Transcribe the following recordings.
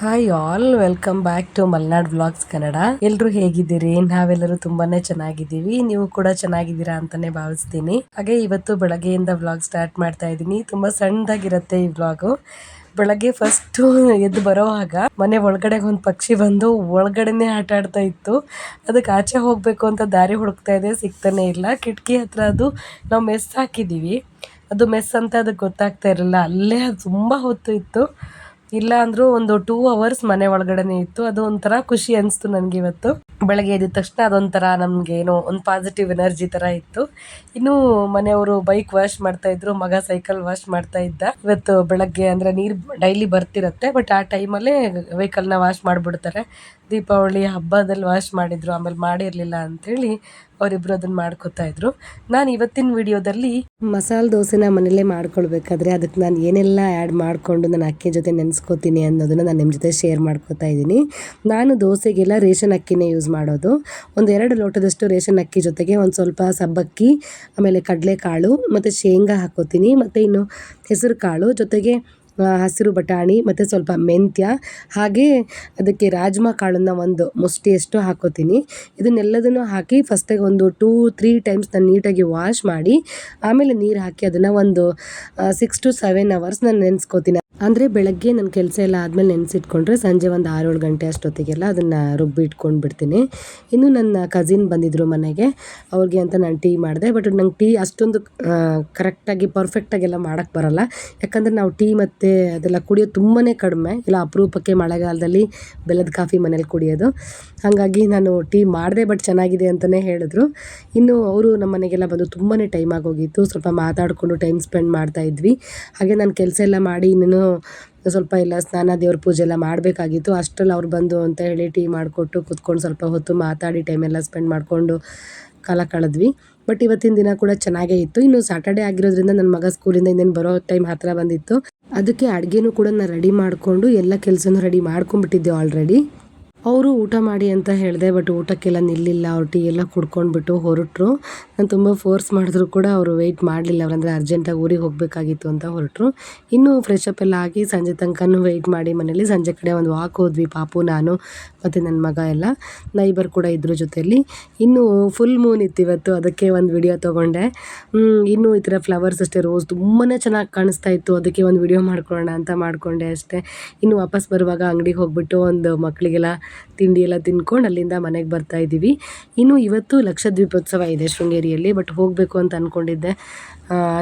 Hi all welcome back to Malnad vlogs Kannada ಎಲ್ರು ಹೇಗಿದ್ದೀರಿ? ನಾವೆಲ್ಲರೂ ತುಂಬಾನೇ ಚೆನ್ನಾಗಿದ್ದೀವಿ. ನೀವು ಕೂಡ ಚೆನ್ನಾಗಿದ್ದೀರಾ ಅಂತಾನೆ ಭಾವಿಸ್ತೀನಿ. ಹಾಗೆ ಇವತ್ತು ಬೆಳಗ್ಗೆಯಿಂದ ವ್ಲಾಗ್ ಸ್ಟಾರ್ಟ್ ಮಾಡ್ತಾ ಇದ್ದೀನಿ. ತುಂಬಾ ಸಣ್ಣದಾಗಿರುತ್ತೆ ಈ ವ್ಲಾಗು ಬೆಳಗ್ಗೆ ಫಸ್ಟ್ ಎದ್ದು ಬರೋವಾಗ ಮನೆ ಒಳಗಡೆ ಒಂದು ಪಕ್ಷಿ ಬಂದು ಒಳಗಡೆನೆ ಆಟ ಆಡ್ತಾ ಇತ್ತು. ಅದಕ್ಕೆ ಆಚೆ ಹೋಗ್ಬೇಕು ಅಂತ ದಾರಿ ಹುಡುಕ್ತಾ ಇದೆ, ಸಿಗ್ತಾನೆ ಇಲ್ಲ. ಕಿಟಕಿ ಹತ್ರ ಅದು ನಾವು ಮೆಸ್ ಹಾಕಿದ್ದೀವಿ. ಅದು ಮೆಸ್ ಅಂತ ಅದಕ್ಕೆ ಗೊತ್ತಾಗ್ತಾ ಇರಲಿಲ್ಲ ಅಲ್ಲೇ ಅದು ತುಂಬ ಹೊತ್ತು ಇತ್ತು. ಇಲ್ಲ ಅಂದ್ರೂ ಒಂದು ಟೂ ಅವರ್ಸ್ ಮನೆ ಒಳಗಡೆನೆ ಇತ್ತು. ಅದು ಒಂಥರ ಖುಷಿ ಅನಿಸ್ತು ನನಗೆ ಇವತ್ತು ಬೆಳಗ್ಗೆ ಎದ್ದ ತಕ್ಷಣ ಅದೊಂಥರ ನಮ್ಗೆ ಏನೋ ಒಂದು ಪಾಸಿಟಿವ್ ಎನರ್ಜಿ ಥರ ಇತ್ತು. ಇನ್ನು ಮನೆಯವರು ಬೈಕ್ ವಾಶ್ ಮಾಡ್ತಾ ಇದ್ರು, ಮಗ ಸೈಕಲ್ ವಾಶ್ ಮಾಡ್ತಾ ಇದ್ದ. ಇವತ್ತು ಬೆಳಗ್ಗೆ ಅಂದರೆ ನೀರು ಡೈಲಿ ಬರ್ತಿರತ್ತೆ ಬಟ್ ಆ ಟೈಮಲ್ಲೇ ವೆಹಿಕಲ್ನ ವಾಶ್ ಮಾಡಿಬಿಡ್ತಾರೆ. ದೀಪಾವಳಿ ಹಬ್ಬದಲ್ಲಿ ವಾಶ್ ಮಾಡಿದ್ರು, ಆಮೇಲೆ ಮಾಡಿರಲಿಲ್ಲ ಅಂಥೇಳಿ ಅವರಿಬ್ಬರು ಅದನ್ನ ಮಾಡ್ಕೋತಾ ಇದ್ರು. ನಾನು ಇವತ್ತಿನ ವಿಡಿಯೋದಲ್ಲಿ ಮಸಾಲೆ ದೋಸೆನ ಮನೇಲೇ ಮಾಡ್ಕೊಳ್ಬೇಕಾದ್ರೆ ಅದಕ್ಕೆ ನಾನು ಏನೆಲ್ಲ ಆ್ಯಡ್ ಮಾಡಿಕೊಂಡು ನಾನು ಅಕ್ಕಿ ಜೊತೆ ನೆನೆಸ್ಕೋತೀನಿ ಅನ್ನೋದನ್ನು ನಾನು ನಿಮ್ಮ ಜೊತೆ ಶೇರ್ ಮಾಡ್ಕೋತಾ ಇದ್ದೀನಿ. ನಾನು ದೋಸೆಗೆಲ್ಲ ರೇಷನ್ ಅಕ್ಕಿನೇ ಯೂಸ್ ಮಾಡೋದು. ಒಂದು ಎರಡು ಲೋಟದಷ್ಟು ರೇಷನ್ ಅಕ್ಕಿ ಜೊತೆಗೆ ಒಂದು ಸ್ವಲ್ಪ ಸಬ್ಬಕ್ಕಿ, ಆಮೇಲೆ ಕಡಲೆಕಾಳು, ಮತ್ತು ಶೇಂಗಾ ಹಾಕೋತೀನಿ. ಮತ್ತು ಇನ್ನು ಹೆಸರು ಕಾಳು ಜೊತೆಗೆ ಹಸಿರು ಬಟಾಣಿ ಮತ್ತು ಸ್ವಲ್ಪ ಮೆಂತ್ಯ, ಹಾಗೆ ಅದಕ್ಕೆ ರಾಜ್ಮಾ ಕಾಳನ್ನು ಒಂದು ಮುಷ್ಟಿಯಷ್ಟು ಹಾಕೋತೀನಿ. ಇದನ್ನೆಲ್ಲದನ್ನು ಹಾಕಿ ಫಸ್ಟಿಗೆ ಒಂದು ಟೂ ತ್ರೀ ಟೈಮ್ಸ್ ನಾನು ನೀಟಾಗಿ ವಾಶ್ ಮಾಡಿ, ಆಮೇಲೆ ನೀರು ಹಾಕಿ ಅದನ್ನು ಒಂದು ಸಿಕ್ಸ್ ಟು ಸೆವೆನ್ ಅವರ್ಸ್ ನಾನು ನೆನೆಸ್ಕೋತೀನಿ. ಅಂದರೆ ಬೆಳಗ್ಗೆ ನನ್ನ ಕೆಲಸ ಎಲ್ಲ ಆದಮೇಲೆ ನೆನೆಸಿಟ್ಕೊಂಡ್ರೆ ಸಂಜೆ ಒಂದು ಆರು ಏಳು ಗಂಟೆ ಅಷ್ಟೊತ್ತಿಗೆಲ್ಲ ಅದನ್ನು ರುಬ್ಬಿ ಇಟ್ಕೊಂಡು ಬಿಡ್ತೀನಿ. ಇನ್ನು ನನ್ನ ಕಸಿನ್ ಬಂದಿದ್ದರು ಮನೆಗೆ, ಅವ್ರಿಗೆ ಅಂತ ನಾನು ಟೀ ಮಾಡಿದೆ ಬಟ್ ನಂಗೆ ಟೀ ಅಷ್ಟೊಂದು ಕರೆಕ್ಟಾಗಿ ಪರ್ಫೆಕ್ಟಾಗೆಲ್ಲ ಮಾಡೋಕ್ಕೆ ಬರೋಲ್ಲ. ಯಾಕಂದರೆ ನಾವು ಟೀ ಮತ್ತು ಅದೆಲ್ಲ ಕುಡಿಯೋದು ತುಂಬಾ ಕಡಿಮೆ. ಇಲ್ಲ, ಅಪರೂಪಕ್ಕೆ ಮಳೆಗಾಲದಲ್ಲಿ ಬೆಲ್ಲದ ಕಾಫಿ ಮನೇಲಿ ಕುಡಿಯೋದು. ಹಾಗಾಗಿ ನಾನು ಟೀ ಮಾಡಿದೆ ಬಟ್ ಚೆನ್ನಾಗಿದೆ ಅಂತಲೇ ಹೇಳಿದ್ರು. ಇನ್ನು ಅವರು ನಮ್ಮ ಮನೆಗೆಲ್ಲ ಬಂದು ತುಂಬಾ ಟೈಮ್ ಆಗೋಗಿತ್ತು ಸ್ವಲ್ಪ ಮಾತಾಡಿಕೊಂಡು ಟೈಮ್ ಸ್ಪೆಂಡ್ ಮಾಡ್ತಾ ಇದ್ವಿ. ಹಾಗೆ ನಾನು ಕೆಲಸ ಎಲ್ಲ ಮಾಡಿ ಇನ್ನೂ ಸ್ವಲ್ಪ ಎಲ್ಲ ಸ್ನಾನ ದೇವ್ರ ಪೂಜೆ ಎಲ್ಲ ಮಾಡಬೇಕಾಗಿತ್ತು. ಅಷ್ಟ್ರಲ್ಲಿ ಅವ್ರು ಬಂದು ಅಂತ ಹೇಳಿ ಟೀ ಮಾಡಿಕೊಟ್ಟು ಕುತ್ಕೊಂಡು ಸ್ವಲ್ಪ ಹೊತ್ತು ಮಾತಾಡಿ ಟೈಮೆಲ್ಲ ಸ್ಪೆಂಡ್ ಮಾಡಿಕೊಂಡು ಕಾಲ ಕಳೆದ್ವಿ. ಬಟ್ ಇವತ್ತಿನ ದಿನ ಕೂಡ ಚೆನ್ನಾಗೇ ಇತ್ತು. ಇನ್ನು ಸಾಟರ್ಡೆ ಆಗಿರೋದ್ರಿಂದ ನನ್ನ ಮಗ ಸ್ಕೂಲಿಂದ ಇನ್ನೇನು ಬರೋ ಟೈಮ್ ಹತ್ತಿರ ಬಂದಿತ್ತು. ಅದಕ್ಕೆ ಅಡುಗೆನೂ ಕೂಡ ನಾನು ರೆಡಿ ಮಾಡಿಕೊಂಡು ಎಲ್ಲ ಕೆಲಸನೂ ರೆಡಿ ಮಾಡ್ಕೊಂಡ್ಬಿಟ್ಟಿದ್ದೆ ಆಲ್ರೆಡಿ ಅವರು ಊಟ ಮಾಡಿ ಅಂತ ಹೇಳಿದೆ ಬಟ್ ಊಟಕ್ಕೆಲ್ಲ ನಿಲ್ಲಿಲ್ಲ. ಅವ್ರು ಟೀ ಎಲ್ಲ ಕುಡ್ಕೊಂಡ್ಬಿಟ್ಟು ಹೊರಟರು. ನಾನು ತುಂಬ ಫೋರ್ಸ್ ಮಾಡಿದ್ರು ಕೂಡ ಅವರು ವೆಯ್ಟ್ ಮಾಡಲಿಲ್ಲ. ಅವರಂದರೆ ಅರ್ಜೆಂಟಾಗಿ ಊರಿಗೆ ಹೋಗಬೇಕಾಗಿತ್ತು ಅಂತ ಹೊರಟರು. ಇನ್ನೂ ಫ್ರೆಶ್ ಅಪ್ ಎಲ್ಲ ಆಗಿ ಸಂಜೆ ತನಕನೂ ವೆಯ್ಟ್ ಮಾಡಿ ಮನೇಲಿ ಸಂಜೆ ಕಡೆ ಒಂದು ವಾಕ್ ಹೋದ್ವಿ. ಪಾಪು, ನಾನು ಮತ್ತು ನನ್ನ ಮಗ ಎಲ್ಲ. ನೈಬರ್ ಕೂಡ ಇದ್ರ ಜೊತೆಯಲ್ಲಿ. ಇನ್ನೂ ಫುಲ್ ಮೂನ್ ಇತ್ತು ಇವತ್ತು ಅದಕ್ಕೆ ಒಂದು ವಿಡಿಯೋ ತೊಗೊಂಡೆ. ಇನ್ನೂ ಈ ಥರ ಫ್ಲವರ್ಸ್ ಅಷ್ಟೇ ರೋಸ್ ತುಂಬಾ ಚೆನ್ನಾಗಿ ಕಾಣಿಸ್ತಾ ಇತ್ತು. ಅದಕ್ಕೆ ಒಂದು ವಿಡಿಯೋ ಮಾಡ್ಕೊಳ್ಳೋಣ ಅಂತ ಮಾಡಿಕೊಂಡೆ ಅಷ್ಟೇ. ಇನ್ನು ವಾಪಸ್ ಬರುವಾಗ ಅಂಗಡಿಗೆ ಹೋಗ್ಬಿಟ್ಟು ಒಂದು ಮಕ್ಕಳಿಗೆಲ್ಲ ತಿಂಡಿ ಎಲ್ಲ ತಿನ್ಕೊಂಡು ಅಲ್ಲಿಂದ ಮನೆಗೆ ಬರ್ತಾ ಇದ್ದೀವಿ. ಇನ್ನು ಇವತ್ತು ಲಕ್ಷದ್ವೀಪೋತ್ಸವ ಇದೆ ಶೃಂಗೇರಿಯಲ್ಲಿ ಬಟ್ ಹೋಗಬೇಕು ಅಂತ ಅಂದ್ಕೊಂಡಿದ್ದೆ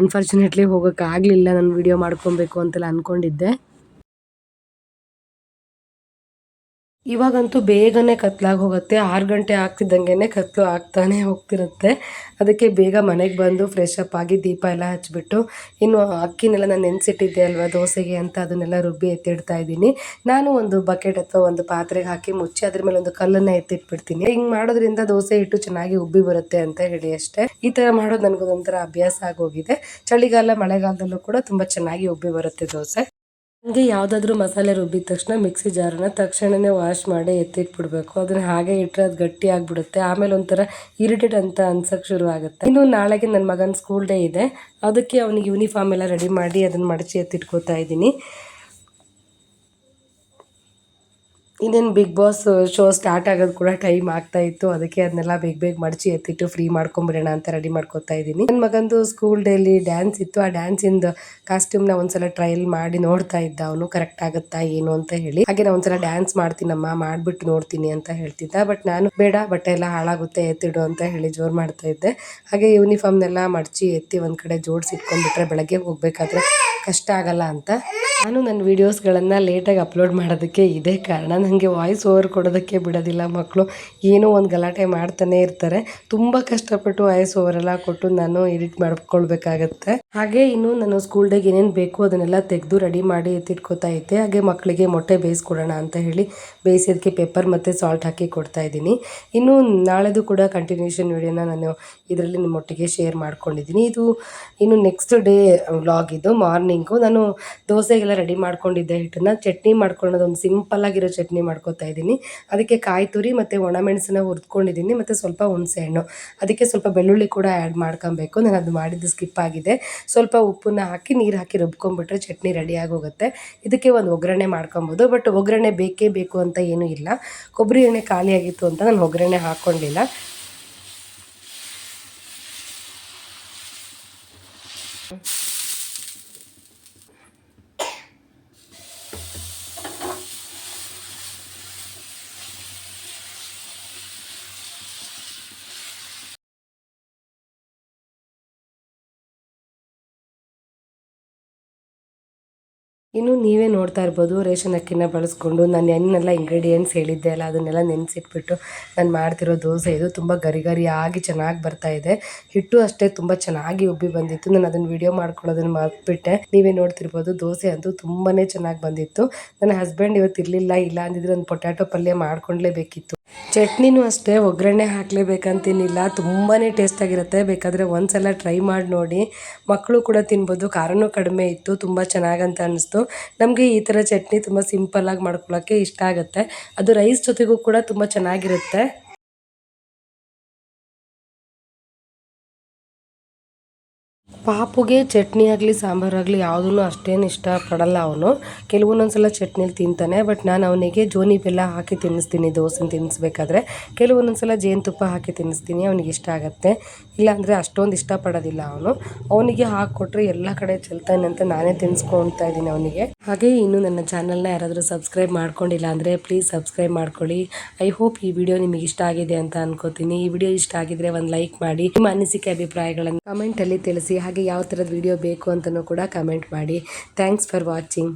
ಅನ್ಫಾರ್ಚುನೇಟ್ಲಿ ಹೋಗೋಕ್ಕಾಗಲಿಲ್ಲ ನಾನು ವಿಡಿಯೋ ಮಾಡ್ಕೊಬೇಕು ಅಂತೆಲ್ಲ ಅಂದ್ಕೊಂಡಿದ್ದೆ ಇವಾಗಂತೂ ಬೇಗನೆ ಕತ್ಲಾಗಿ ಹೋಗುತ್ತೆ ಆರು ಗಂಟೆ ಆಗ್ತಿದ್ದಂಗೆ ಕತ್ಲು ಆಗ್ತಾನೆ ಹೋಗ್ತಿರುತ್ತೆ. ಅದಕ್ಕೆ ಬೇಗ ಮನೆಗೆ ಬಂದು ಫ್ರೆಶ್ ಅಪ್ ಆಗಿ ದೀಪ ಎಲ್ಲ ಹಚ್ಬಿಟ್ಟು, ಇನ್ನು ಅಕ್ಕಿನೆಲ್ಲ ನಾನು ನೆನೆಸಿಟ್ಟಿದ್ದೆ ಅಲ್ವಾ ದೋಸೆಗೆ ಅಂತ ಅದನ್ನೆಲ್ಲ ರುಬ್ಬಿ ಎತ್ತಿಡ್ತಾ ಇದ್ದೀನಿ. ನಾನು ಒಂದು ಬಕೆಟ್ ಅಥವಾ ಒಂದು ಪಾತ್ರೆಗೆ ಹಾಕಿ ಮುಚ್ಚಿ ಅದ್ರ ಮೇಲೆ ಒಂದು ಕಲ್ಲನ್ನು ಎತ್ತಿಟ್ಬಿಡ್ತೀನಿ. ಹಿಂಗೆ ಮಾಡೋದ್ರಿಂದ ದೋಸೆ ಹಿಟ್ಟು ಚೆನ್ನಾಗಿ ಉಬ್ಬಿ ಬರುತ್ತೆ ಅಂತ ಹೇಳಿ ಅಷ್ಟೇ. ಈ ಥರ ಮಾಡೋದು ನನಗೊಂಥರ ಅಭ್ಯಾಸ ಆಗೋಗಿದೆ. ಚಳಿಗಾಲ, ಮಳೆಗಾಲದಲ್ಲೂ ಕೂಡ ತುಂಬ ಚೆನ್ನಾಗಿ ಉಬ್ಬಿ ಬರುತ್ತೆ ದೋಸೆ. ನನಗೆ ಯಾವುದಾದ್ರೂ ಮಸಾಲೆ ರುಬ್ಬಿದ ತಕ್ಷಣ ಮಿಕ್ಸಿ ಜಾರನ್ನ ತಕ್ಷಣವೇ ವಾಶ್ ಮಾಡಿ ಎತ್ತಿಟ್ಬಿಡ್ಬೇಕು. ಅದನ್ನ ಹಾಗೆ ಇಟ್ಟರೆ ಅದು ಗಟ್ಟಿ ಆಗಿಬಿಡುತ್ತೆ. ಆಮೇಲೆ ಒಂಥರ ಇರಿಟೇಟ್ ಅಂತ ಅನ್ಸಕ್ಕೆ ಶುರು ಆಗುತ್ತೆ. ಇನ್ನು ನಾಳೆಗೆ ನನ್ನ ಮಗನ ಸ್ಕೂಲ್ ಡೇ ಇದೆ. ಅದಕ್ಕೆ ಅವನಿಗೆ ಯೂನಿಫಾರ್ಮ್ ಎಲ್ಲ ರೆಡಿ ಮಾಡಿ ಅದನ್ನು ಮಡಚಿ ಎತ್ತಿಟ್ಕೋತಾ ಇದ್ದೀನಿ. ಇನ್ನೇನು ಬಿಗ್ ಬಾಸ್ ಶೋ ಸ್ಟಾರ್ಟ್ ಆಗೋದು ಕೂಡ ಟೈಮ್ ಆಗ್ತಾ ಇತ್ತು. ಅದಕ್ಕೆ ಅದನ್ನೆಲ್ಲ ಬೇಗ ಬೇಗ ಮಡಚಿ ಎತ್ತಿಟ್ಟು ಫ್ರೀ ಮಾಡ್ಕೊಂಡ್ಬಿಡೋಣ ಅಂತ ರೆಡಿ ಮಾಡ್ಕೊತಾ ಇದ್ದೀನಿ. ನನ್ನ ಮಗಂದು ಸ್ಕೂಲ್ ಡೇಲಿ ಡ್ಯಾನ್ಸ್ ಇತ್ತು. ಆ ಡ್ಯಾನ್ಸಿಂದ ಕಾಸ್ಟ್ಯೂಮ್ನ ಒಂದ್ಸಲ ಟ್ರಯಲ್ ಮಾಡಿ ನೋಡ್ತಾ ಇದ್ದ ಅವನು. ಕರೆಕ್ಟ್ ಆಗುತ್ತಾ ಏನು ಅಂತ ಹೇಳಿ. ಹಾಗೆ ನಾನು ಒಂದ್ಸಲ ಡ್ಯಾನ್ಸ್ ಮಾಡ್ತೀನಮ್ಮ, ಮಾಡ್ಬಿಟ್ಟು ನೋಡ್ತೀನಿ ಅಂತ ಹೇಳ್ತಿದ್ದ. ಬಟ್ ನಾನು ಬೇಡ, ಬಟ್ಟೆ ಎಲ್ಲ ಹಾಳಾಗುತ್ತೆ, ಎತ್ತಿಡು ಅಂತ ಹೇಳಿ ಜೋರು ಮಾಡ್ತಾ ಇದ್ದೆ. ಹಾಗೆ ಯೂನಿಫಾರ್ಮ್ನೆಲ್ಲ ಮಡಚಿ ಎತ್ತಿ ಒಂದ್ ಕಡೆ ಜೋಡಿಸಿ ಇಟ್ಕೊಂಡ್ಬಿಟ್ರೆ ಬೆಳಗ್ಗೆ ಹೋಗ್ಬೇಕಾದ್ರೆ ಕಷ್ಟ ಆಗಲ್ಲ ಅಂತ ನಾನು ನನ್ನ ವೀಡಿಯೋಸ್ಗಳನ್ನು ಲೇಟಾಗಿ ಅಪ್ಲೋಡ್ ಮಾಡೋದಕ್ಕೆ ಇದೇ ಕಾರಣ. ನನಗೆ ವಾಯ್ಸ್ ಓವರ್ ಕೊಡೋದಕ್ಕೆ ಬಿಡೋದಿಲ್ಲ ಮಕ್ಕಳು ಏನೋ ಒಂದು ಗಲಾಟೆ ಮಾಡ್ತಾನೆ ಇರ್ತಾರೆ. ತುಂಬ ಕಷ್ಟಪಟ್ಟು ವಾಯ್ಸ್ ಓವರ್ ಎಲ್ಲ ಕೊಟ್ಟು ನಾನು ಎಡಿಟ್ ಮಾಡ್ಕೊಳ್ಬೇಕಾಗತ್ತೆ. ಹಾಗೆ ಇನ್ನು ನಾನು ಸ್ಕೂಲ್ ಡೇಗೆ ಏನೇನು ಬೇಕು ಅದನ್ನೆಲ್ಲ ತೆಗೆದು ರೆಡಿ ಮಾಡಿ ಎತ್ತಿಟ್ಕೋತಾ ಇದ್ದೆ. ಹಾಗೆ ಮಕ್ಕಳಿಗೆ ಮೊಟ್ಟೆ ಬೇಯಿಸ್ಕೊಡೋಣ ಅಂತ ಹೇಳಿ ಬೇಯಿಸೋದಕ್ಕೆ ಪೇಪರ್ ಮತ್ತು ಸಾಲ್ಟ್ ಹಾಕಿ ಕೊಡ್ತಾ ಇದ್ದೀನಿ. ಇನ್ನು ನಾಳೆದು ಕೂಡ ಕಂಟಿನ್ಯೂಷನ್ ವಿಡಿಯೋನ ನಾನು ಇದರಲ್ಲಿ ನಿಮ್ಮೊಟ್ಟಿಗೆ ಶೇರ್ ಮಾಡ್ಕೊಂಡಿದ್ದೀನಿ. ಇದು ಇನ್ನು ನೆಕ್ಸ್ಟ್ ಡೇ ವ್ಲಾಗ್ ಇದು. ಮಾರ್ನಿಂಗು ನಾನು ದೋಸೆಗೆಲ್ಲ ರೆಡಿ ಮಾಡ್ಕೊಂಡಿದ್ದೆ ಹಿಟ್ಟನ್ನು ಚಟ್ನಿ ಮಾಡ್ಕೊಳ್ಳೋದು ಒಂದು ಸಿಂಪಲ್ ಆಗಿರೋ ಚಟ್ನಿ ಮಾಡ್ಕೊತಾ ಇದ್ದೀನಿ. ಅದಕ್ಕೆ ಕಾಯಿ ತುರಿ ಮತ್ತು ಒಣಮೆಣಸನ್ನ ಹುರ್ದ್ಕೊಂಡಿದ್ದೀನಿ ಮತ್ತು ಸ್ವಲ್ಪ ಹುಣಸೆ ಹಣ್ಣು. ಅದಕ್ಕೆ ಸ್ವಲ್ಪ ಬೆಳ್ಳುಳ್ಳಿ ಕೂಡ ಆ್ಯಡ್ ಮಾಡ್ಕೊಬೇಕು. ನಾನು ಅದು ಮಾಡಿದ್ದು ಸ್ಕಿಪ್ ಆಗಿದೆ. ಸ್ವಲ್ಪ ಉಪ್ಪನ್ನ ಹಾಕಿ ನೀರು ಹಾಕಿ ರುಬ್ಕೊಂಡ್ಬಿಟ್ರೆ ಚಟ್ನಿ ರೆಡಿ ಆಗೋಗುತ್ತೆ. ಇದಕ್ಕೆ ಒಂದು ಒಗ್ಗರಣೆ ಮಾಡ್ಕೊಬೋದು. ಬಟ್ ಒಗ್ಗರಣೆ ಬೇಕೇ ಬೇಕು ಅಂತ ಏನೂ ಇಲ್ಲ. ಕೊಬ್ಬರಿ ಎಣ್ಣೆ ಖಾಲಿಯಾಗಿತ್ತು ಅಂತ ನಾನು ಒಗ್ಗರಣೆ ಹಾಕ್ಕೊಂಡಿಲ್ಲ ಇನ್ನು ನೀವೇ ನೋಡ್ತಾ ಇರ್ಬೋದು, ರೇಷನ್ ಅಕ್ಕಿನ ಬಳಸ್ಕೊಂಡು ನಾನು ಏನೆಲ್ಲ ಇಂಗ್ರೀಡಿಯೆಂಟ್ಸ್ ಹೇಳಿದ್ದೆ ಅಲ್ಲ, ಅದನ್ನೆಲ್ಲ ನೆನೆಸಿಟ್ಬಿಟ್ಟು ನಾನು ಮಾಡ್ತಿರೋ ದೋಸೆ ಇದು ತುಂಬ ಗರಿ ಗರಿಯಾಗಿ ಚೆನ್ನಾಗಿ ಬರ್ತಾ ಇದೆ. ಹಿಟ್ಟು ಅಷ್ಟೇ ತುಂಬ ಚೆನ್ನಾಗಿ ಉಬ್ಬಿ ಬಂದಿತ್ತು. ನಾನು ಅದನ್ನು ವಿಡಿಯೋ ಮಾಡ್ಕೊಳ್ಳೋದನ್ನು ಮರ್ತ್ಬಿಟ್ಟೆ. ನೀವೇ ನೋಡ್ತಿರ್ಬೋದು, ದೋಸೆ ಅಂತೂ ತುಂಬಾ ಚೆನ್ನಾಗಿ ಬಂದಿತ್ತು. ನನ್ನ ಹಸ್ಬೆಂಡ್ ಇವತ್ತು ಇರಲಿಲ್ಲ, ಇಲ್ಲ ಅಂದಿದ್ರೆ ಒಂದು ಪೊಟ್ಯಾಟೊ ಪಲ್ಯ ಮಾಡ್ಕೊಳ್ಲೇಬೇಕಿತ್ತು ಚಟ್ನಿನೂ ಅಷ್ಟೇ, ಒಗ್ಗರಣೆ ಹಾಕಲೇಬೇಕಂತೇನಿಲ್ಲ. ತುಂಬಾ ಟೇಸ್ಟಾಗಿರುತ್ತೆ ಬೇಕಾದರೆ ಒಂದ್ಸಲ ಟ್ರೈ ಮಾಡಿ ನೋಡಿ. ಮಕ್ಕಳು ಕೂಡ ತಿನ್ಬೋದು. ಖಾರನೂ ಕಡಿಮೆ ಇತ್ತು. ತುಂಬ ಚೆನ್ನಾಗಂತ ಅನ್ನಿಸ್ತು ನಮಗೆ ಈ ಥರ ಚಟ್ನಿ ತುಂಬ ಸಿಂಪಲ್ಲಾಗಿ ಮಾಡ್ಕೊಳ್ಳೋಕ್ಕೆ ಇಷ್ಟ ಆಗುತ್ತೆ. ಅದು ರೈಸ್ ಜೊತೆಗೂ ಕೂಡ ತುಂಬ ಚೆನ್ನಾಗಿರುತ್ತೆ. ಪಾಪುಗೆ ಚಟ್ನಿ ಆಗಲಿ ಸಾಂಬಾರಾಗಲಿ ಯಾವುದೂ ಅಷ್ಟೇನು ಇಷ್ಟಪಡಲ್ಲ ಅವನು. ಕೆಲವೊಂದೊಂದು ಸಲ ಚಟ್ನಿಲಿ ತಿಂತಾನೆ, ಬಟ್ ನಾನು ಅವನಿಗೆ ಜೋನಿ ಬೆಲ್ಲ ಹಾಕಿ ತಿನ್ನಿಸ್ತೀನಿ ದೋಸೆ ತಿನ್ನಿಸ್ಬೇಕಾದ್ರೆ. ಕೆಲವೊಂದೊಂದು ಸಲ ಜೇನುತುಪ್ಪ ಹಾಕಿ ತಿನ್ನಿಸ್ತೀನಿ, ಅವನಿಗೆ ಇಷ್ಟ ಆಗುತ್ತೆ. ಇಲ್ಲಾಂದರೆ ಅಷ್ಟೊಂದು ಇಷ್ಟಪಡೋದಿಲ್ಲ ಅವನು. ಅವನಿಗೆ ಹಾಕಿಕೊಟ್ರೆ ಎಲ್ಲ ಕಡೆ ಚೆಲ್ತಾನೆ ಅಂತ ನಾನೇ ತಿನ್ನಿಸ್ಕೊಳ್ತಾ ಇದ್ದೀನಿ ಅವನಿಗೆ. ಹಾಗೆ ಇನ್ನೂ ನನ್ನ ಚಾನಲ್ನ ಯಾರಾದರೂ ಸಬ್ಸ್ಕ್ರೈಬ್ ಮಾಡ್ಕೊಂಡಿಲ್ಲ ಅಂದರೆ ಪ್ಲೀಸ್ ಸಬ್ಸ್ಕ್ರೈಬ್ ಮಾಡ್ಕೊಳ್ಳಿ. ಐ ಹೋಪ್ ಈ ವಿಡಿಯೋ ನಿಮಗೆ ಇಷ್ಟ ಆಗಿದೆ ಅಂತ ಅನ್ಕೋತೀನಿ. ಈ ವಿಡಿಯೋ ಇಷ್ಟ ಆಗಿದ್ರೆ ಒಂದು ಲೈಕ್ ಮಾಡಿ, ನಿಮ್ಮ ಅನಿಸಿಕೆ ಅಭಿಪ್ರಾಯಗಳನ್ನು ಕಮೆಂಟಲ್ಲಿ ತಿಳಿಸಿ. ಹಾಗೆ ಯಾವ ಥರದ ವಿಡಿಯೋ ಬೇಕು ಅಂತಲೂ ಕೂಡ ಕಮೆಂಟ್ ಮಾಡಿ. Thanks for watching